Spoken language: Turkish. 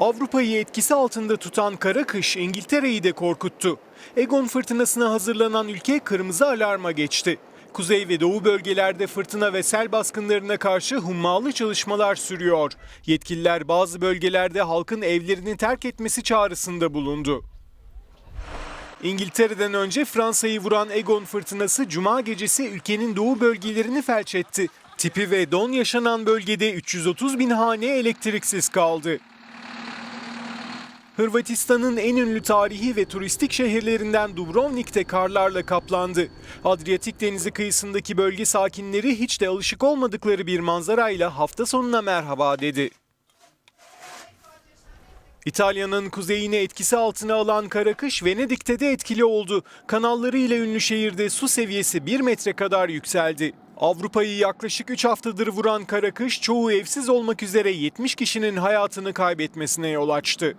Avrupa'yı etkisi altında tutan kara kış İngiltere'yi de korkuttu. Egon fırtınasına hazırlanan ülke kırmızı alarma geçti. Kuzey ve doğu bölgelerde fırtına ve sel baskınlarına karşı hummalı çalışmalar sürüyor. Yetkililer bazı bölgelerde halkın evlerini terk etmesi çağrısında bulundu. İngiltere'den önce Fransa'yı vuran Egon fırtınası cuma gecesi ülkenin doğu bölgelerini felç etti. Tipi ve don yaşanan bölgede 330 bin hane elektriksiz kaldı. Hırvatistan'ın en ünlü tarihi ve turistik şehirlerinden Dubrovnik de karlarla kaplandı. Adriyatik Denizi kıyısındaki bölge sakinleri hiç de alışık olmadıkları bir manzarayla hafta sonuna merhaba dedi. İtalya'nın kuzeyini etkisi altına alan kara kış Venedik'te de etkili oldu. Kanalları ile ünlü şehirde su seviyesi 1 metre kadar yükseldi. Avrupa'yı yaklaşık 3 haftadır vuran kara kış çoğu evsiz olmak üzere 70 kişinin hayatını kaybetmesine yol açtı.